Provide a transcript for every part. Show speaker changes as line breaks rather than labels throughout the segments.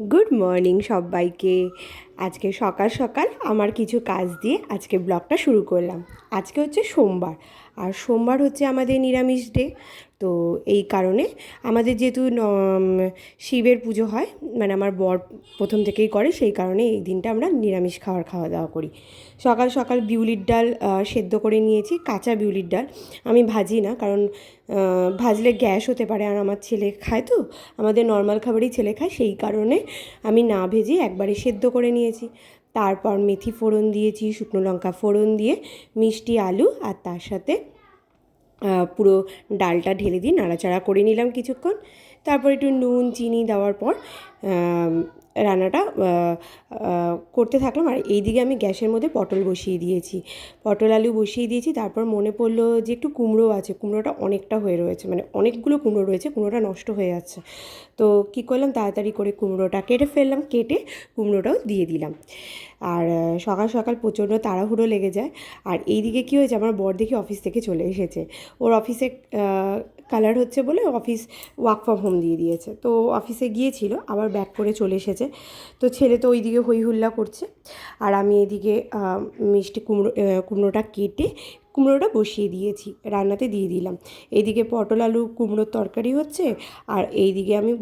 Good morning সবাইকে। আজকে সকাল সকাল আমার কিছু কাজ দিয়ে আজকে ব্লগটা শুরু করলাম। আজকে হচ্ছে সোমবার। আর সোমবার হচ্ছে আমাদের নিরামিষ ডে, তো এই কারণে আমাদের যেহেতু শিবের পুজো হয় মানে আমার বর প্রথম থেকেই করে, সেই কারণে এই দিনটা আমরা নিরামিষ খাওয়ার খাওয়া দাওয়া করি। সকাল সকাল বিউলির ডাল সেদ্ধ করে নিয়েছি, কাঁচা বিউলির ডাল। আমি ভাজি না, কারণ ভাজলে গ্যাস হতে পারে, আর আমার ছেলে খায় তো, আমাদের নর্মাল খাবারই ছেলে খায়, সেই কারণে আমি না ভেজে একবারে সেদ্ধ করে নিয়েছি। তারপর মেথি ফোড়ন দিয়েছি, শুকনো লঙ্কা ফোড়ন দিয়ে, মিষ্টি আলু আর তার সাথে পুরো ডালটা ঢেলে দিয়ে নাড়াচাড়া করে নিলাম কিছুক্ষণ। তারপর একটু নুন, চিনি দেওয়ার পর রান্নাটা করতে থাকলাম। আর এইদিকে আমি গ্যাসের মধ্যে পটল বসিয়ে দিয়েছি। পটল, আলু বসিয়ে দিয়েছি। তারপর মনে পড়ল যে একটু কুমড়ো আছে। কুমড়োটা অনেকটা হয়ে রয়েছে। মানে অনেকগুলো কুমড়ো রয়েছে। কুমড়োটা নষ্ট হয়ে যাচ্ছে। তো কী করলাম? তাড়াতাড়ি করে কুমড়োটা কেটে ফেললাম। কেটে কুমড়োটাও দিয়ে দিলাম। আর সকাল সকাল প্রচণ্ড তাড়াহুড়ো লেগে যায়। আর এইদিকে কী হয়েছে? আমার বর দেখি অফিস থেকে চলে এসেছে। ওর অফিসে কালার হচ্ছে বলে অফিস ওয়ার্ক ফ্রম হোম দিয়ে দিয়েছে। তো অফিসে গিয়েছিল। আবার ব্যাক করে চলে এসেছে। তো ছেলে তো ওইদিকে হই হুল্লা করছে। আর আমি এদিকে মিষ্টি কুমড়ো কুমড়োটা কেটে কুমড়োটা বসিয়ে দিয়েছি, রান্নাতে দিয়ে দিলাম। এইদিকে পটল, আলু, কুমড়োর তরকারি হচ্ছে। আর এইদিকে আমি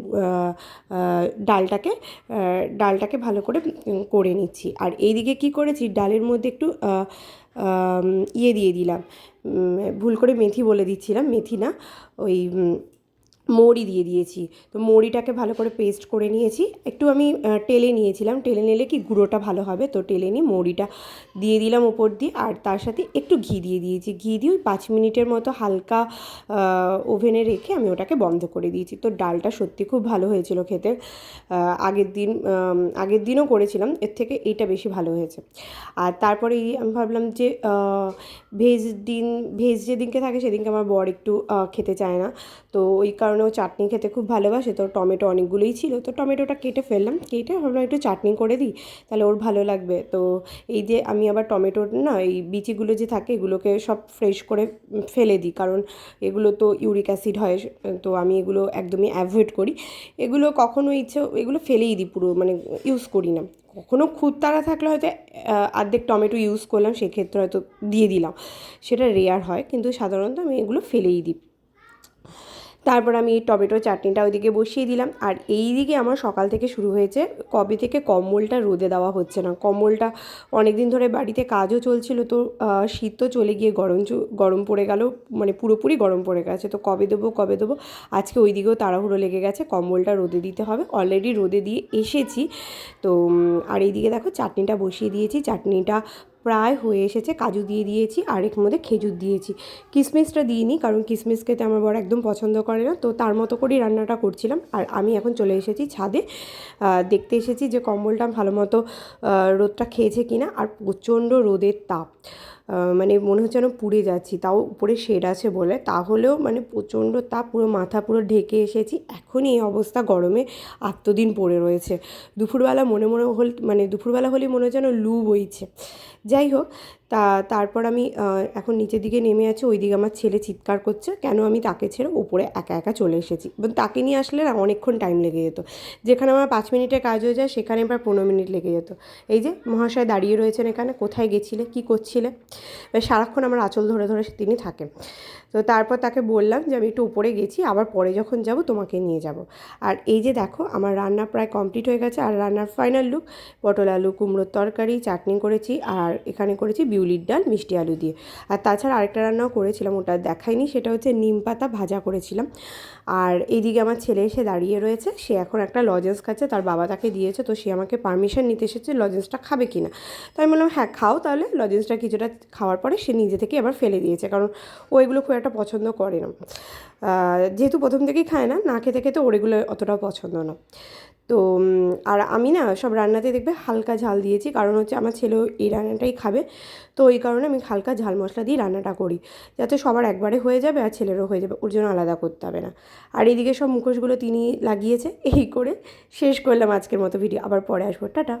ডালটাকে ডালটাকে ভালো করে করে নিচ্ছি। আর এইদিকে কি করেছি, ডালের মধ্যে একটু ইয়ে দিয়ে দিলাম। ভুল করে মেথি বলে দিচ্ছিলাম, মেথি না, ওই মৌরি দিয়ে দিয়েছি। তো মৌরিটাকে ভালো করে পেস্ট করে নিয়েছি। একটু আমি টেলে নিয়েছিলাম। টেলে নিলে কি গুঁড়োটা ভালো হবে? তো টেলে নিয়ে মৌরিটা দিয়ে দিলাম ওপর দিয়ে। আর তার সাথে একটু ঘি দিয়ে দিয়েছি। ঘি দিয়ে ওই পাঁচ মিনিটের মতো হালকা ওভেনে রেখে আমি ওটাকে বন্ধ করে দিয়েছি। তো ডালটা সত্যি খুব ভালো হয়েছিল খেতে। আগের দিন আগের দিনও করেছিলাম। এর থেকে এইটা বেশি ভালো হয়েছে। আর তারপরে আমি ভাবলাম যে ভেজ দিন, ভেজ যেদিনকে থাকে সেদিনকে আমার বর একটু খেতে চায় না। তো ওই কারণে ও চাটনি খেতে খুব ভালোবাসে। তো টমেটো অনেকগুলোই ছিল। তো টমেটোটা কেটে ফেললাম। কেটে ভাবলাম একটু চাটনি করে দিই তাহলে ওর ভালো লাগবে। তো এই যে আমি আবার টমেটোর না এই বিচিগুলো যে থাকে এগুলোকে সব ফ্রেশ করে ফেলে দিই। কারণ এগুলো তো ইউরিক অ্যাসিড হয় তো আমি এগুলো একদমই অ্যাভয়েড করি। এগুলো কখনো ইচ্ছে এগুলো ফেলেই দিই পুরো মানে ইউজ করি না। কখনো খুব তাড়া থাকলে হয়তো আহ, অর্ধেক টমেটো ইউজ করলাম সেক্ষেত্রে হয়তো দিয়ে দিলাম। সেটা রেয়ার হয় কিন্তু সাধারণত আমি এগুলো ফেলেই দিই। তারপর আমি এই টমেটো চাটনিটা ওইদিকে বসিয়ে দিলাম। আর এই দিকে আমার সকাল থেকে শুরু হয়েছে। কবে থেকে কম্বলটা রোদে দেওয়া হচ্ছে না। কম্বলটা অনেক দিন ধরে বাড়িতে কাজও চলছিল তো শীত তো চলে গিয়ে গরম গরম পড়ে গেল মানে পুরোপুরি গরম পড়ে গেছে। তো কবে দেবো কবে দেবো? আজকে ওই দিকেও তাড়াহুড়ো লেগে গেছে। কম্বলটা রোদে দিতে হবে। অলরেডি রোদে দিয়ে এসেছি। তো আর এইদিকে দেখো চাটনিটা বসিয়ে দিয়েছি। চাটনিটা প্রায় হয়ে এসেছে, কাজু দিয়ে দিয়েছি আর এর মধ্যে খেজুর দিয়েছি। কিশমিশটা দিইনি, কারণ কিশমিশ খেতে আমার বড় একদম পছন্দ করে না, তো তার মতো করেই রান্নাটা করছিলাম। আর আমি এখন চলে এসেছি ছাদে দেখতে এসেছি যে কম্বলটা ভালো মতো রোদটা খেয়েছে কিনা, আর প্রচণ্ড রোদের তাপ। মানে মনে হচ্ছে যেন পুড়ে যাচ্ছি, তাও উপরে শেড আছে বলে। তাহলেও মানে প্রচণ্ড তা পুরো মাথা পুরো ঢেকে এসেছি। এখনই এই অবস্থা, গরমে আত্মদিন পড়ে রয়েছে। দুপুরবেলা মনে মনে হল মানে দুপুরবেলা হলেই মনে হচ্ছে যেন লু বইছে। যাই হোক তা তারপর আমি এখন নিচের দিকে নেমে আছি ওই দিকে আমার ছেলে চিৎকার করছে, কেন আমি তাকে ছেড়ে ওপরে একা একা চলে এসেছি। এবং তাকে নিয়ে আসলে না অনেকক্ষণ টাইম লেগে যেত। যেখানে আমার পাঁচ মিনিটের কাজ হয়ে যায়, সেখানে প্রায় পনেরো মিনিট লেগে যেত। এই যে মহাশয় দাঁড়িয়ে রয়েছেন এখানে, কোথায় গেছিলে, কি করছিলে? সারাক্ষণ আমার আঁচল ধরে ধরে তিনি থাকেন। তো তারপর তাকে বললাম যে আমি একটু উপরে গেছি, আবার পরে যখন যাব তোমাকে নিয়ে যাব। আর এই যে দেখো, আমার রান্না প্রায় কমপ্লিট হয়ে গেছে। আর রান্নার ফাইনাল লুক পটল আলু, কুমড়োর তরকারি, চাটনি করেছি, আর এখানে করেছি বিউলির ডাল, মিষ্টি আলু দিয়ে। আর তাছাড়া আরেকটা রান্নাও করেছিলাম, ওটা দেখাইনি, সেটা হচ্ছে নিম পাতা ভাজা করেছিলাম। আর এইদিকে আমার ছেলে এসে দাঁড়িয়ে রয়েছে, সে এখন একটা লজেন্স খাচ্ছে, তার বাবা তাকে দিয়েছে, তো সে আমাকে পারমিশন নিতে এসেছে লজেন্সটা খাবে কি না তো আমি বললাম হ্যাঁ খাও তাহলে। লজেন্সটা কিছুটা খাওয়ার পরে সে নিজে থেকে আবার ফেলে দিয়েছে, কারণ ও এগুলো খুব একটা পছন্দ করে না। যেহেতু প্রথম থেকেই খায় না না খেতে খেতে ওর এগুলো অতটাও পছন্দ না। তো আর আমি না সব রান্নাতে দেখবে হালকা ঝাল দিয়েছি, কারণ হচ্ছে আমার ছেলেও এই রান্নাটাই খাবে। তো ওই কারণে আমি হালকা ঝাল মশলা দিয়ে রান্নাটা করি, যাতে সবার একবারে হয়ে যাবে আর ছেলেরও হয়ে যাবে, ওর জন্য আলাদা করতে হবে না। আর এইদিকে সব মুখোশগুলো তিনি লাগিয়েছে, এই করে শেষ করলাম আজকের মতো ভিডিও। আবার পরে আসব। টাটা।